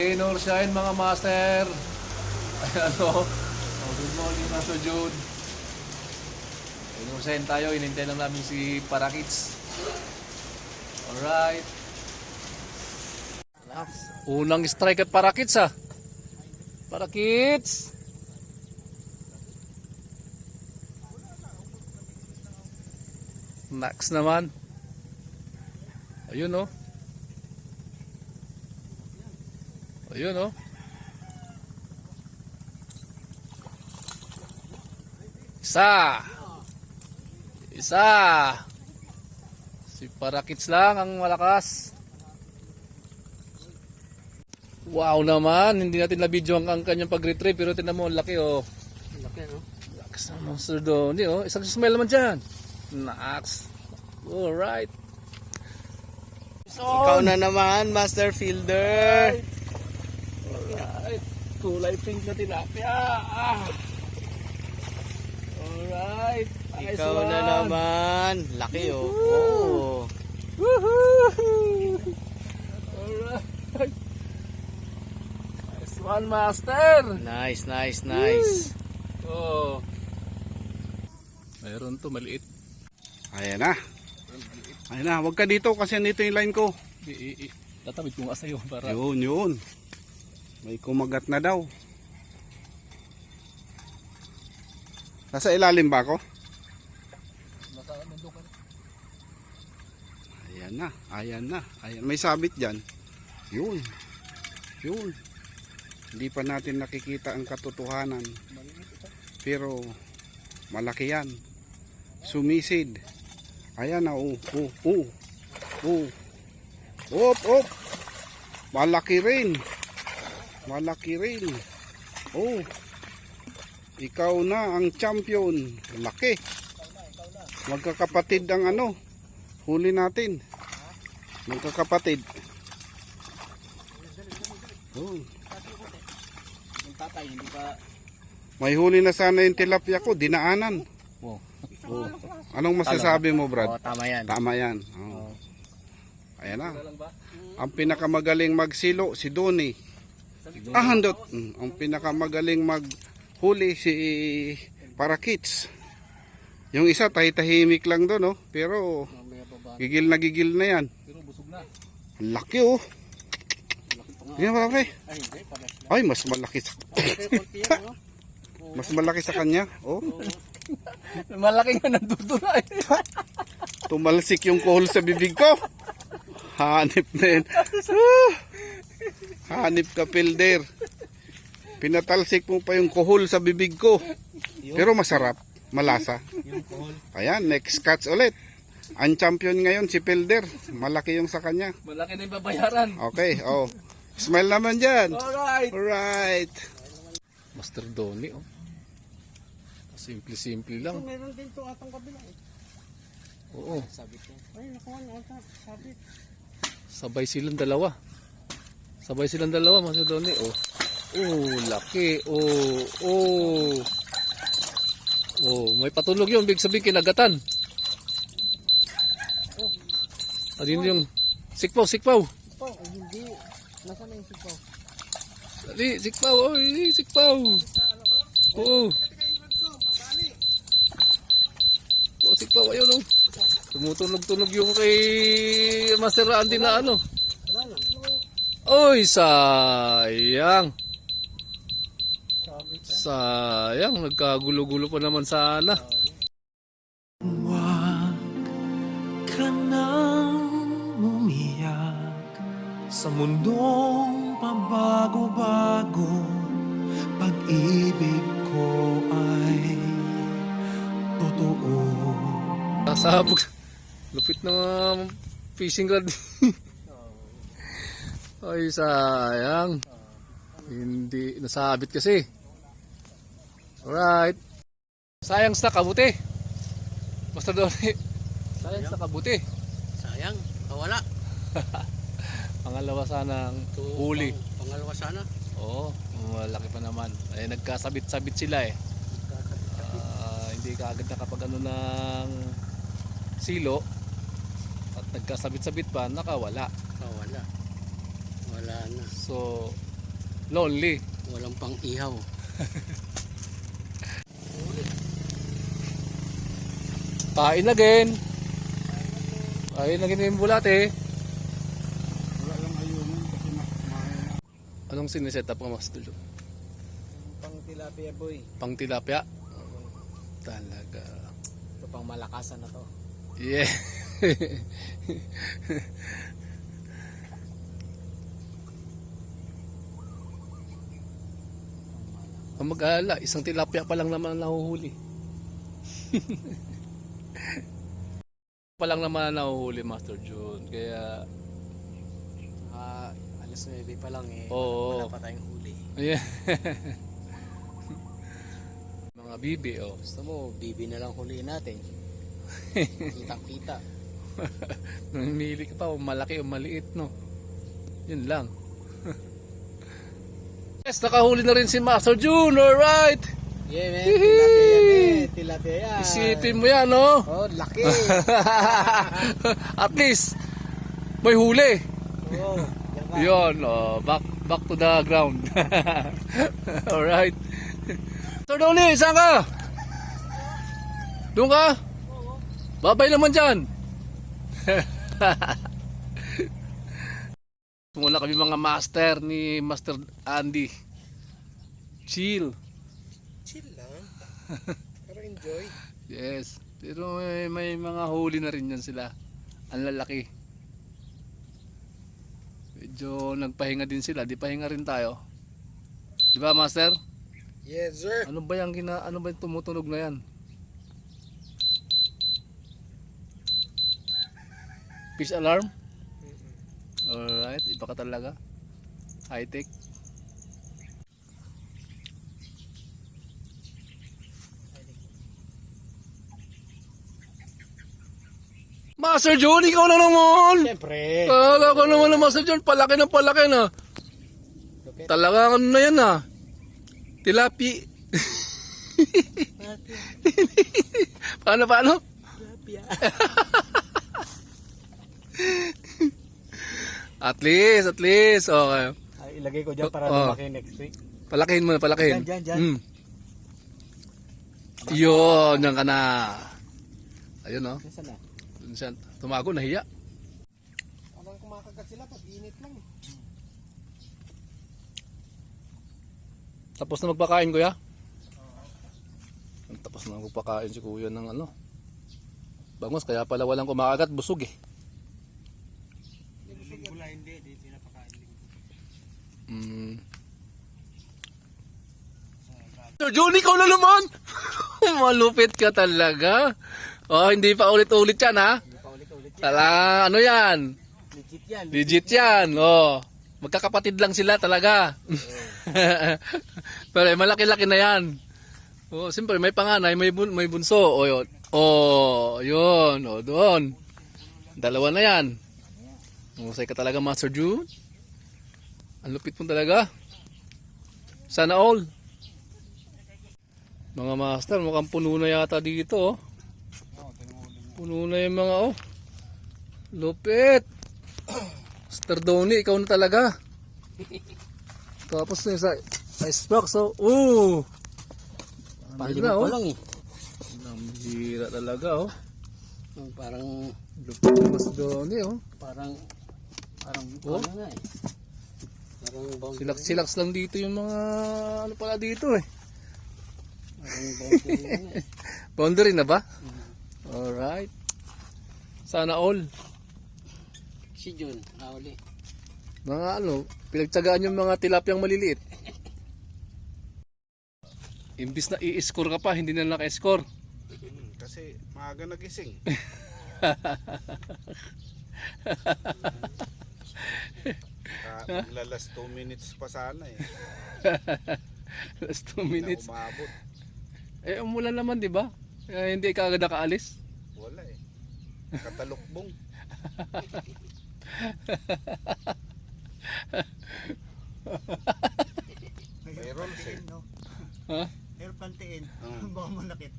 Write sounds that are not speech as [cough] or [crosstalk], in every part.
Inor Shine mga master. Ayan o. Oh, good morning Master Jude. Inor Shine tayo. Inintay lang namin si Parakits. Alright. Unang strike at Parakits ah. Parakits. Max naman. Ayun oh. Ayun oh. Isa. Isa. Si Parakits lang ang malakas. Wow naman, hindi natin na-video ang, ang kanyang pag-retrieve pero tinan mo, ang laki oh. Laki, no? Lakas na monster doon. Hindi oh, isang smell naman dyan. Nax. Alright. Ikaw na naman, Master Fielder. Alright. Kulay pink na tilapia. Ah. Alright. Nice Ikaw one. na naman. Laki, oh. Oh. Woohoo! Alright. Nice one, master. Nice, nice, nice. Oh. Mayroon to, maliit. Ayan na. Ayan na, huwag ka dito kasi nito yung line ko. I, i, i, tatawid ko nga sa'yo para Yun, yun. May kumagat na daw. Nasa ilalim ba ako? makamundo ka na. Ayan na, ayan na. Ayan. May sabit dyan. Yun. Yun. Hindi pa natin nakikita ang katotohanan. Pero malaki yan. Sumisid. Ayan na, oh, oh, oh. Oh. Op, op. Malaki rin. Malaki rin. Oh. Ikaw na ang champion. Laki. Magkakapatid ang ano. Huli natin. Magkakapatid. Oh. Yung tatay, hindi pa... May huli na sana yung tilapia ko, dinaanan. Wow. Oh. Anong masasabi mo, Brad? Oo, tama yan. Tama yan. Oh. Oo. Ayan na. Ang pinakamagaling magsilo, si Doni. Ah, handot. Mm, Ang pinakamagaling maghuli, si Parakits. Yung isa, tahitahimik lang doon, oh. Pero, gigil na gigil na yan. Pero busog na. Laki, oh. Laki pa nga. Yan, malaki. Ay, mas malaki. sa- no? Mas malaki sa kanya. Oh. [laughs] Malaki nga nandito na eh. Tumalsik yung kohol sa bibig ko. Hanip na yun. [laughs] Hanip ka, Pilder. Pinatalsik mo pa yung kohol sa bibig ko. Pero masarap. Malasa. Ayan, next catch ulit. Ang champion ngayon si Pilder. Malaki yung sa kanya. Malaki na yung babayaran. Okay, oh. Smile naman dyan. Alright. Alright. Master Donny oh. Simple-simple lang. Meron din itong atang kabila, eh. Oo. Sabit ko. Ay, nakuha na ata. Sabit. Sabay silang dalawa. Sabay silang dalawa, Master Donny. Oh. Oh, laki. Oh, oh. Oh, may patulog yun. Big sabihin kinagatan. Oh. Ano yung sikpaw, sikpaw. Sipaw, ay hindi. Nasaan na yung sipaw? Dali, sikpaw. Oy, sikpaw. Oo. Oo, sikpaw. Ayun oh. Tumutunog-tunog yung kay Master Andy na ano. Oy, sayang. Sayang, nagkagulo-gulo pa naman sana. Huwag ka nang umiyak sa mundong pabago-bago. Pag-ibig ko ay totoo. Nasabog. Lupit na fishing rod. [laughs] Ay, sayang. Hindi nasabit kasi. Alright. Sayang sa kabuti. Basta doon Sayang sa kabuti. Sayang. Kawala. [laughs] Pangalawa sana ang huli. Pang- Pangalawa sana. Oo, malaki pa naman. Ay, nagkasabit-sabit sila eh. Ah, hindi ka agad nakapag ano ng silo at nagkasabit-sabit pa, nakawala. Kawala. Wala na. So, Lonely. Walang pang ihaw. [laughs] Kain again. Kain again yung bulate. Wala lang ayunin kasi mas Anong siniset up ka mas dulo? Pang tilapia boy. Pang tilapia? Talaga. Ito pang malakasan na to. Yeah. [laughs] Ang mag-aala, isang tilapia pa lang naman ang nahuhuli. [laughs] pa lang naman ang nahuhuli, Master June. Kaya, Ah, alas 9 pa lang eh. Oo. Wala pa tayong huli. ayan. [laughs] Mga bibi, oh. Gusto mo, bibi na lang huliin natin. [laughs] Kitang-kita. Namimili ka pa, o malaki o maliit, no? Yun lang. Yes, nakahuli na rin si Master June, alright! Yeah, man. Tilapia yan eh. Tilapia yan. Isipin mo yan, no? Oh, laki. [laughs] At least, may huli. oh, yan ka. Yun, oh, back, back to the ground. [laughs] alright. Sir Donnie, saan ka? Doon ka? Babay naman dyan. [laughs] Muna kami mga master ni Master Andy. Chill. Chill lang. [laughs] Pero enjoy. Yes. Pero may, may mga huli na rin yan sila. Ang lalaki. Medyo nagpahinga din sila. Di pahinga rin tayo. Di ba, Master? Yes, sir. Ano ba yung gina, ano ba yung tumutunog na yan? Fish alarm? Alright, iba ka talaga. High tech. Master John, ikaw na naman! Siyempre. Kala ko naman na Master John, palaki na palaki na. Talaga ano na yan ah. Tilapi. [laughs] paano paano? Tilapia. [laughs] At least, at least. Okay. Ay, ilagay ko dyan para Oh. lumaki next week. Palakihin mo na, palakihin. Dyan, dyan, dyan. Mm. Yun, yan ka na. Ayun oh. Nasaan na? Siya. Tumago, nahiya. Habang kumakagat sila, pag init lang. Tapos na magpakain, kuya? Tapos na magpakain si kuya ng ano. Bangos, kaya pala walang kumakagat, busog eh. Wala, hindi. Hindi pinapakain. Mm. Sir Jun, ikaw na naman! [laughs] Malupit ka talaga. Oh, hindi pa ulit-ulit yan ha. Hindi pa ulit-ulit yan. Tala, ano yan? Legit yan. Legit yan. Oh. Magkakapatid lang sila talaga. [laughs] Pero eh, malaki-laki na yan. Oh, siyempre may panganay, may bun may bunso. Oh, yun. Oh, yun. Oh, doon. Dalawa na yan. Musay ka talaga, Master June. Ang lupit mo talaga. Sana all. Mga master, mukhang puno na yata dito. Oh. Puno na yung mga oh. Lupit. Master Donnie, ikaw na talaga. Tapos na yung sa icebox, oh. Oo. Palima na, oh. lang eh. Ang hira talaga, oh. Yung Parang, Lupit Master Donnie, oh. parang, parang, Oh. ano nga eh. Silaks-silaks lang dito yung mga ano pala dito, eh. Eh. [laughs] Boundary na ba? Alright. Sana all. Si Jun, nauli. Mga ano, pinagtsagaan yung mga tilapyang maliliit. Imbis na i-score ka pa, hindi na naka-score. Hmm, kasi maaga nagising. [laughs] Maglalas 2 minutes pa sana eh. [laughs] Last 2 Hindi na minutes. umabot. Eh, umulan naman, di ba? Eh, hindi ka agad nakaalis. Wala eh. Katalukbong. May rules eh. Ha? Pero pantiin, Mm. [laughs] baka manakit.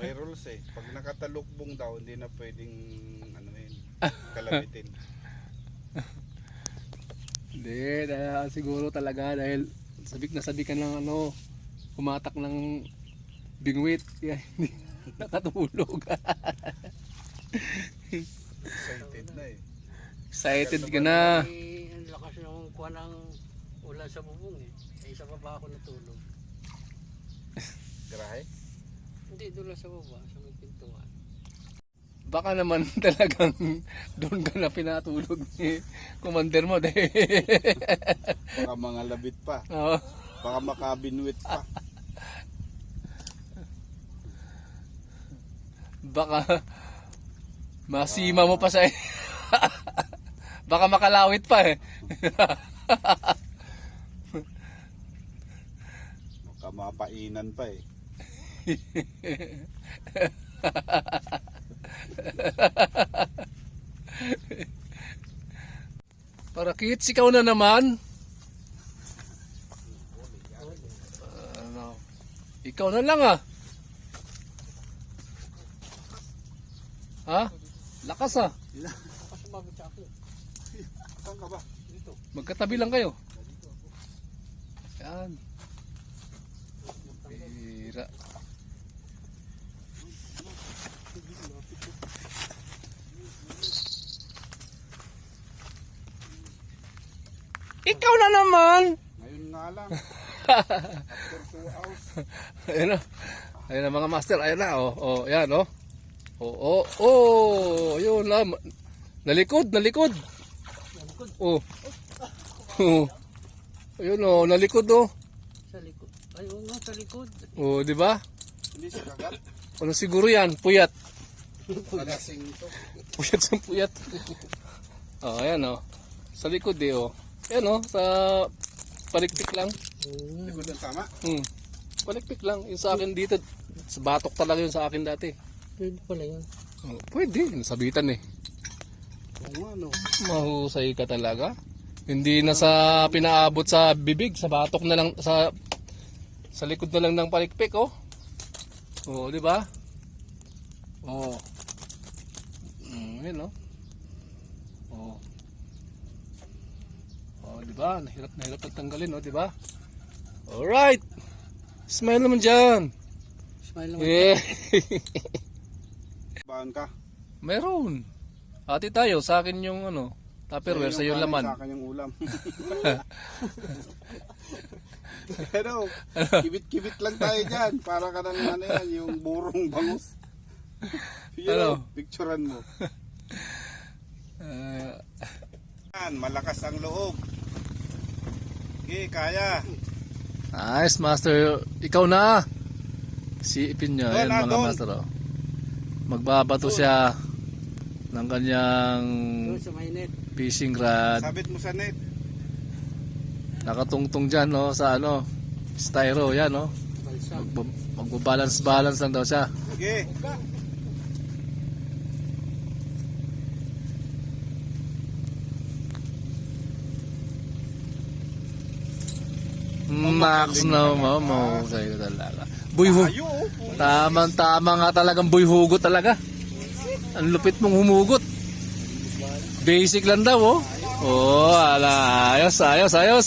May rules eh. Pag nakatalukbong daw, hindi na pwedeng ano yun, [laughs] kalamitin. Hindi, dahil siguro talaga dahil sabik na sabik ka ng ano, kumatak ng bingwit. Yan, hindi [laughs] nakatulog. Excited na eh. Excited ka na. Eh, ang lakas ng kuha ng ulan sa bubong eh. Eh, sa baba ako natulog. Grahe? Hindi, doon sa baba, sa. Baka naman [laughs] talagang doon ka na pinatulog ni commander mo. dahil- Baka mga labit pa. Oo. Baka makabinwit pa. Baka masima mo pa sa [laughs] Baka makalawit pa eh. Baka mapainan pa eh. [laughs] [laughs] Para kits, ikaw na naman. Ano? Ikaw na lang ah. Ha? Lakas ah. Magkatabi lang kayo. Yan. Ikaw na naman! Ngayon nga lang. After two hours. [laughs] Ayun na. Ayun na mga master. Ayun na. Oh, oh, yan oh. Oh, oh, oh. Yun na. Nalikod, nalikod. Oh. Oh. Ayun oh, nalikod oh. Sa likod. Ay, oo nga, sa likod. Oh, di ba? Hindi siya kagat. Ano siguro yan? Puyat. Palasing to. Puyat sa puyat. oh, ayan oh. Sa likod eh oh. Ayan oh, sa palikpik lang. Likod ng tama. Hmm. Palikpik lang. Yung sa akin dito, sa batok talaga yun sa akin dati. Pwede pala yan. Oh, pwede, nasabitan eh. Oo nga no. Mahusay ka talaga. Hindi na sa pinaabot sa bibig, sa batok na lang, sa sa likod na lang ng palikpik, oh. Oo, di ba? Oo. Mm, yun, oh. Oo. Oh, di ba? Nahirap na hirap tanggalin, oh, di ba? Alright. Smile naman dyan. Smile naman. Yeah. [laughs] Baan ka? Meron. Ati tayo, sa akin yung ano, tupperware, sa yung laman. Sa akin yung ulam. [laughs] Pero, kibit-kibit lang tayo dyan. Para ka ng ano yan, yung burong bangus. Yun, Ano? picturean mo. Ah, [laughs] Yan, malakas ang loob. Okay, kaya. Nice, master. Ikaw na. Siipin niya. Doon, Ayan, mga master. Oh. Magbabato siya ng kanyang fishing rod. Sabit mo sa net. Nakatungtong dyan, no, sa ano, styro. Yan, no. Magba- Magbabalance-balance lang daw siya. Sige. Max na mo, mo. Kayo talaga. Buyho. Oh. Tamang-tama nga talagang buyhugot talaga. Ang lupit mong humugot. Basic lang daw, oh. Oh, ala, ayos, ayos, ayos.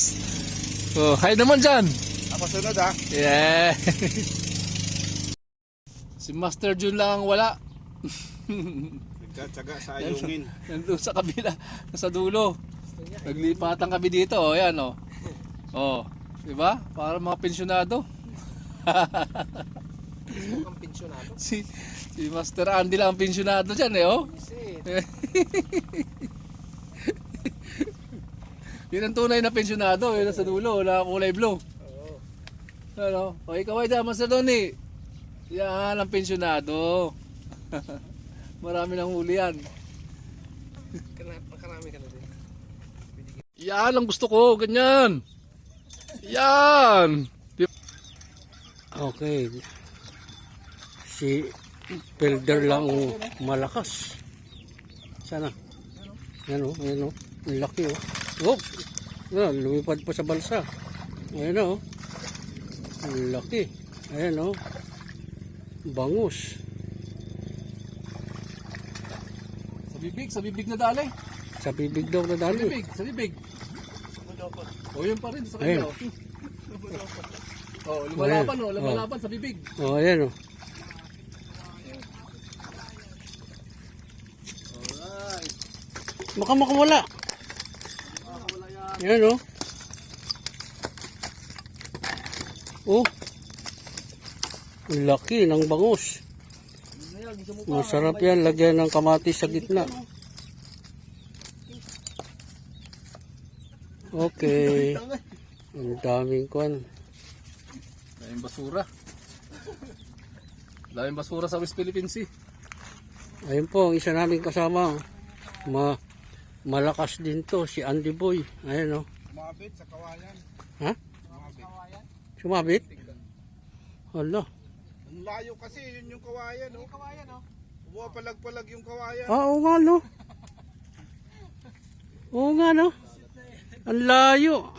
Oh, hi naman dyan. Ako sunod ha. Yeah. [laughs] si Master Jun lang ang wala. [laughs] Nagtsatsaga sa ayungin. Nandun sa kabila, sa dulo. Naglipatan kami dito, oh, yan, oh. Oh, di ba? Para mga pensyonado. Mukhang pensyonado. Si, si Master Andy lang ang pensyonado dyan, eh, oh. Yun ang tunay na pensyonado, yun ang sa dulo, na kulay blue. oo. Ano? O ikaw ay dyan, Master Tony. Yan ang pensyonado. [laughs] Marami ng huli yan. Makarami ka na din. Yan ang gusto ko, ganyan. Yan. Okay. Si builder lang ang malakas. Sana. Yan o, yan o. Ang laki o. Oh! Yan, lumipad pa sa balsa. Ayan o. Ang laki. Ayan o. Bangus. Sa bibig, sa bibig na dali. Sa bibig daw na Sa dali. bibig, sa bibig. O yun pa rin, sa Ayun. kanya. oh. Oh, lumalaban oh, lumalaban sa bibig. Oh, ayan oh. Alright. Baka makawala. Ayan oh. Oh. Laki ng bangus. Masarap yan, lagyan ng kamatis sa gitna. Okay. Ang daming kwan. Daming basura. Daming basura sa West Philippine Sea. Ayun po, ang isa naming kasama. Ma malakas din to, si Andy Boy. Ayan oh. Mabit sa kawayan. Ha? Sumabit? Hala. Ang layo kasi, yun yung kawayan. Oh. kawayan, oh. Bumapalag-palag yung kawayan. Ah, oo nga no. Oo nga no. Ang layo.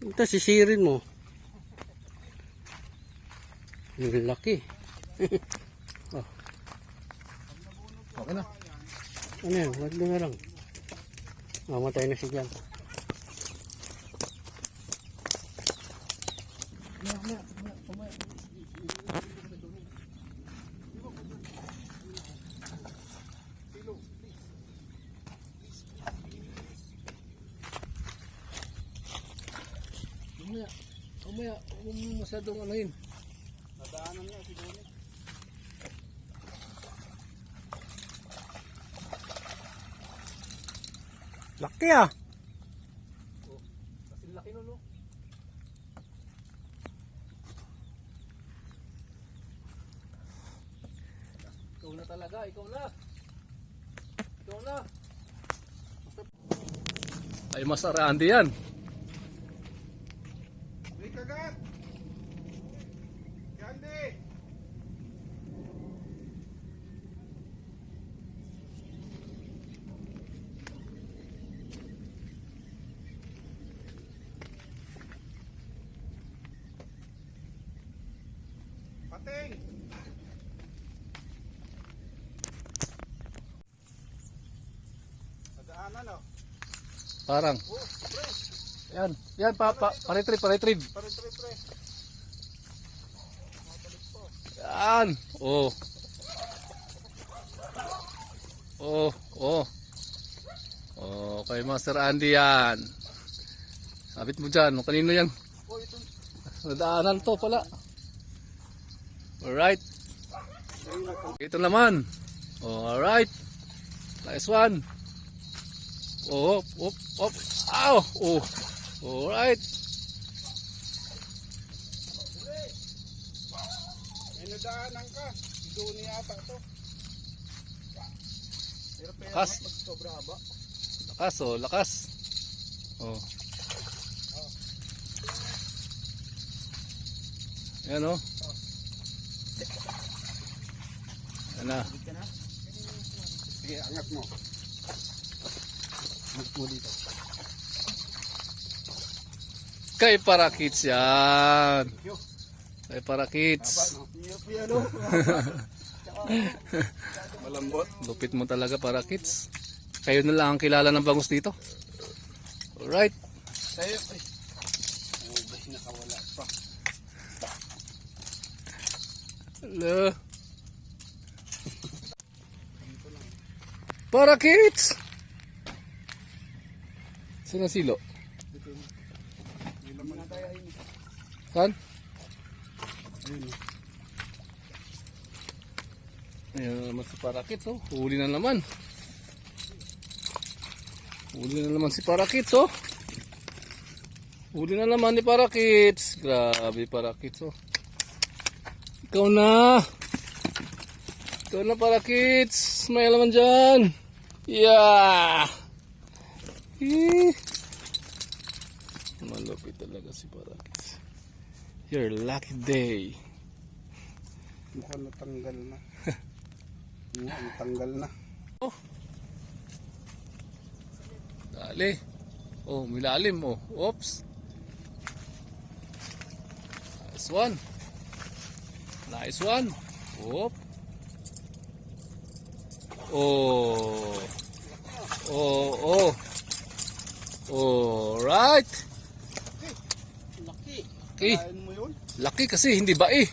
Ito, sisirin mo. Ang laki. [laughs] Okay na. Ano yan? Wag na lang. Mamatay na si Jan. Mamaya, mamaya, huwag mo masyadong ano yun. Laki ah. Kasi laki nun, no? Ikaw na talaga, ikaw na. Ikaw na. Ay, masarandi yan. May kagat! Candy! Pating! Parang. Yan, yan, pa, pa, pa-retrieve, pa-retrieve. Pare, pre, pre. Yan. Oh. Oh, oh. Okay, Master Andy yan. Sabit mo dyan. Kanino yan? Nadaanan to pala. Alright. Ito naman. Oh, alright. Nice one. Oh, op, op. Ow! Oh. Alright. May nadaanan ka. Doon yata to. Lakas. Lakas, oh, lakas. Oh. Yan, oh. Yan na. Sige, angat mo. Kay Parakits yan. Kay Parakits. [laughs] Malambot. Lupit mo talaga Parakits. Kayo na lang ang kilala ng bangus dito. Alright. Sa'yo, ay. Oh, bay, nakawala pa. Hello. Parakits! Ang silo? Saan? Ayan na naman si Parakits oh. Huli na naman. Huli na naman si Parakits oh. Huli na naman ni Parakits. Grabe Parakits oh. Ikaw na. Ikaw na para kids. May alaman dyan. Yeah. Eh. Malupit talaga si Parakits. Your lucky day. Mukhang natanggal na. [laughs] Mukhang natanggal na. Dali. Oh, milalim oh. Oops. Nice one. Nice one. Oop. Oh. Oh, oh. Alright. Laki. Okay. Mo yun? Laki kasi hindi ba eh.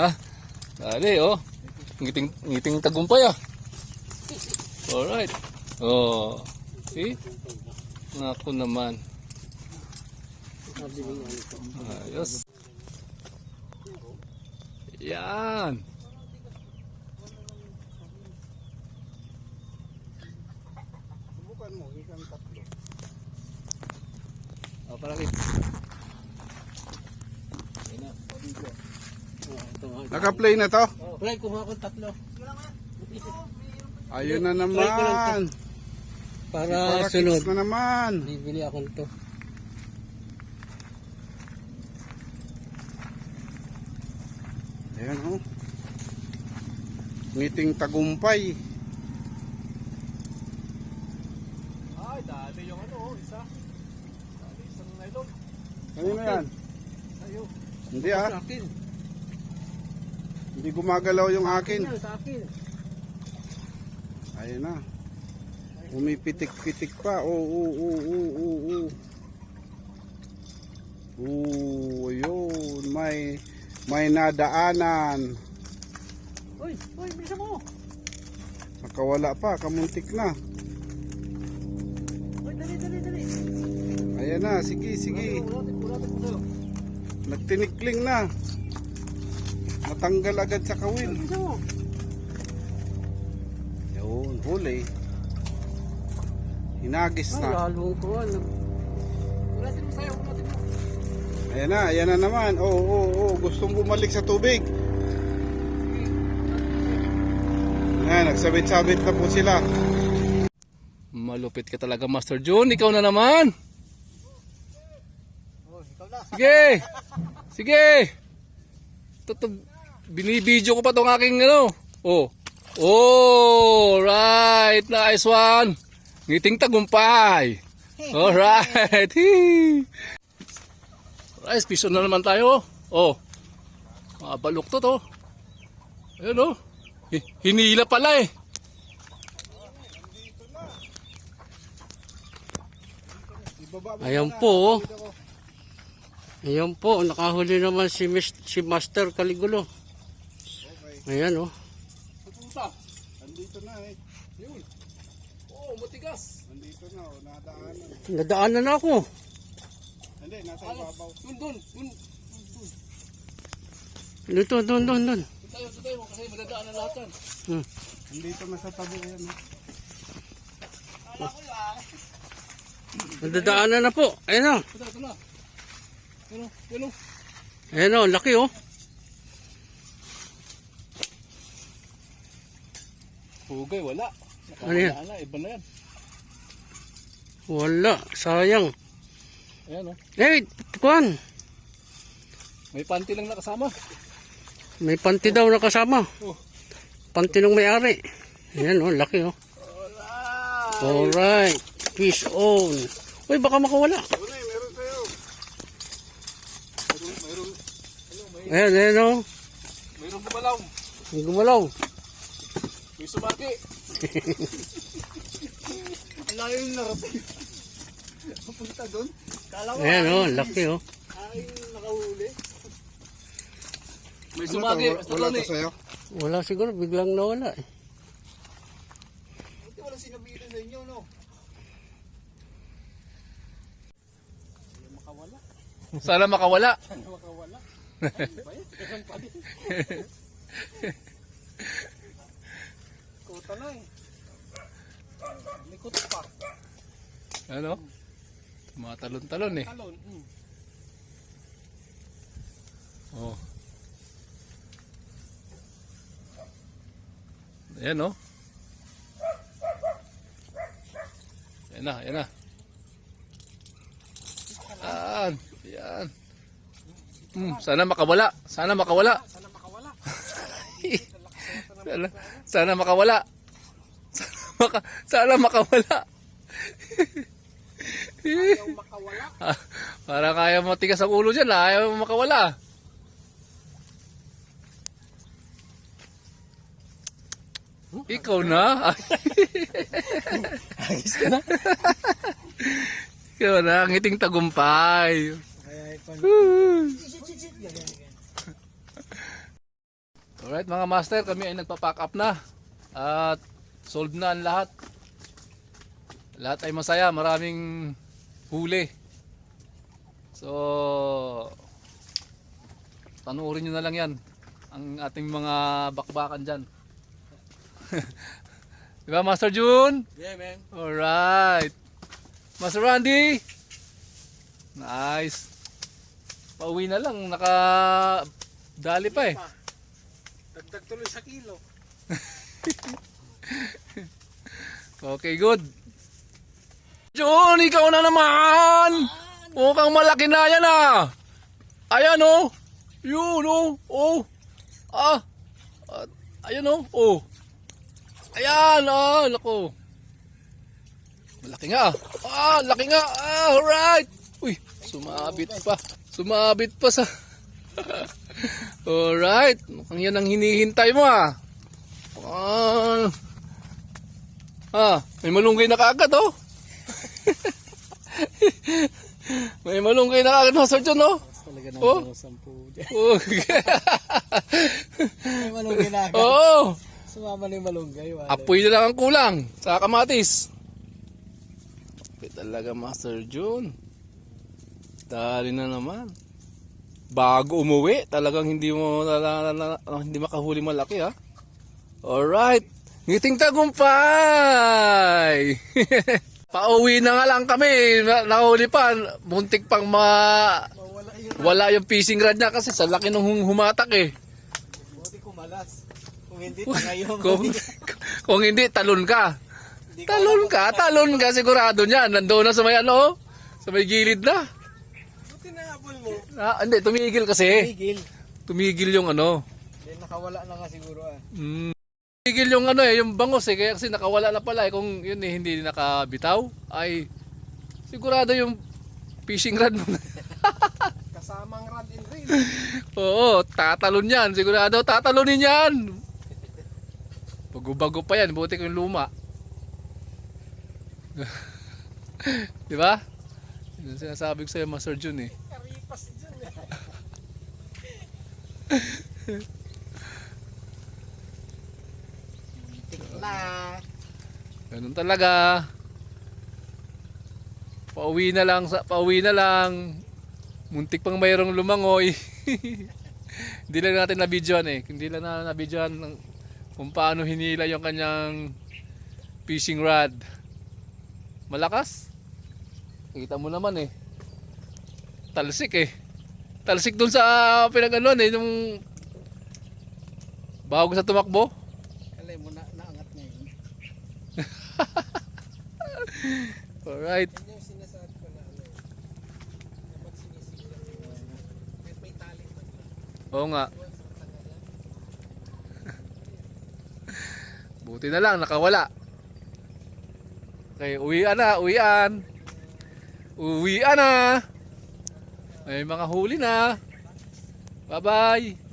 ha? [laughs] Dali oh. Ngiting ngiting tagumpay ah. Alright. Oh. See? Naman. Mo ano to. Ayos. Yan. Subukan mo, ikan tatlo. Oh, para. Oh, nga. Naka-play na to? Try, kumuha ko tatlo. Ayun na naman. Para Para sunod. kicks na naman. Bibili ako nito. Ayan oh. Ngiting tagumpay. Ay, dali yung ano, oh, isa. Dali isang nylon. Kanino yan? Ayo. Hindi ah. Sa akin. Hindi gumagalaw yung akin. Sa akin. Ayun na. Umipitik-pitik pa. Oo, oo, oo, oo, oo, oo. Oo, yun. May, may nadaanan. Uy, uy, bisa mo. Nakawala pa, kamuntik na. Ayan na, sige, sige. Nagtinikling na. Natanggal agad sa kawin. Yun, huli. Hinagis na. Ano. Ayan na, ayan na naman. Oo, oo, oo. Gustong bumalik sa tubig. Ayan, nagsabit-sabit na po sila. Malupit ka talaga, Master June. Ikaw na naman. Sige. Sige. Toto, binibidyo ko pa tong aking ano. Oh. Oh, right. Nice one. Ngiting tagumpay. [laughs] Alright. [laughs] Rice, piso na naman tayo. Oh. Mga baluktot oh. Ayun oh. Hi- Hinila pala eh. Ayan po. oh. Ayan po, nakahuli naman si, Mis- si Master Caligulo. Ayan oh. Pupunta. Andito na eh. Yun. Oh, matigas. Andito na, oh, nadaanan. Nadaanan na ako. Hindi, nasa ibabaw. Dun, dun, dun. Dito, doon, doon, doon. Dun tayo, dun tayo. Kasi madadaan na lahat yan. Hmm. Andito na sa tabi yan. eh. Nadadaanan na po. Ayan o. Ito, ito na. Ano, ano. Ayan o, laki oh. Hugay, wala. Ano yan? Na, iba na yan. Wala, sayang. Ayan oh. Eh, kuan. May panty lang nakasama. May panty daw na kasama. Oh. Panty ng may-ari. Ayan o, laki oh. Alright. Fish on. Uy, baka makawala. Ano eh, meron sa'yo. Ayan, ayan o. Mayroong gumalaw. May gumalaw. May sumaki. [laughs] Ang layo yung narating. Papunta doon. Kala ko Ayan o, laki oh. ay nakahuli. May Ano sumaki. to? Basta Wala to sa'yo? Wala siguro, biglang nawala eh. Buti wala sinabihan sa inyo, no? Sana makawala. Sana makawala. Kuta na eh. Likot pa. Ano? Mga talon-talon eh. Talon. Mm. Oh. Ayan oh. Ayan na, ayan na. Yan, yan. Hmm, sana makawala. Sana makawala. Sana makawala. sana, sana makawala. Sana, maka, sana makawala. Ayaw makawala. Para kaya matigas ang ulo dyan, ah. ayaw makawala. Ikaw na? Ayos ka na. Ikaw na, ngiting tagumpay. [laughs] Alright mga master, kami ay nagpa-pack up na. At solved na ang lahat. Lahat ay masaya, maraming huli. So, panuorin nyo na lang yan. Ang ating mga bakbakan dyan. [laughs] Di ba Master June? Yeah, man. Alright. Master Randy. Nice. Pauwi na lang. Naka dali pa eh. Dagdag tuloy sa kilo. [laughs] Okay, good. Jun, ikaw na naman! Mukhang malaki na yan ah! Ayan oh! Yun oh! Oh! Ah! At, ayan oh! Oh! Ayan ah! Lako! Malaki nga ah! Ah! Laki nga! Ah! Alright! Uy! Sumabit pa! Sumabit pa sa... [laughs] Alright! Mukhang yan ang hinihintay mo ah! Ah! Ah, may malunggay na kaagad oh. [laughs] may malunggay na kaagad Master John oh. Talaga na Oh. sampu. [laughs] Oh. May malunggay na agad. Oo. Sumama na yung malunggay. Wala. Apoy na lang ang kulang sa kamatis. Apoy talaga Master John. Dali na naman. Bago umuwi, talagang hindi mo hindi makahuli malaki ha. Alright. Ngiting tagumpay! [laughs] Pauwi na nga lang kami. Na- Nahuli pa. Muntik pang ma... Wala yung fishing rod niya kasi sa laki nung hum- humatak eh. Buti kumalas. Kung hindi, tangayon. Kung, [laughs] kung hindi, talon ka. Talon ka, talon ka sigurado niya. Nandoon na sa may ano, sa may gilid na. Buti na apple mo. Ah, hindi, tumigil kasi. Tigil. Tumigil yung ano. Then nakawala na nga siguro ah. Mm, tumigil yung ano eh, yung bangos eh. Kaya kasi nakawala na pala eh. Kung yun eh, hindi nakabitaw, ay sigurado yung fishing rod mo. [laughs] Kasamang rod and reel. Oo, tatalon yan. Sigurado, tatalonin yan. Bago-bago pa yan. Buti ko yung luma. [laughs] Di ba? Yun ang sinasabi ko sa'yo, Master Jun eh. Karipas dyan eh. Tik na. Ganun talaga. Pauwi na lang, sa, pauwi na lang. Muntik pang mayroong lumangoy. [laughs] Hindi lang natin na-videoan eh. Hindi lang na na-videoan ng- kung paano hinila yung kanyang fishing rod. Malakas. Kita mo naman eh. Talsik eh. Talsik dun sa pinag-anuan eh. Nung bago sa tumakbo. Kalay mo na, naangat na yun. [laughs] Alright. Ano. Oo nga. [laughs] Buti na lang, nakawala. Okay, uwian na, uwian. Uwian na. May mga huli na. Bye-bye.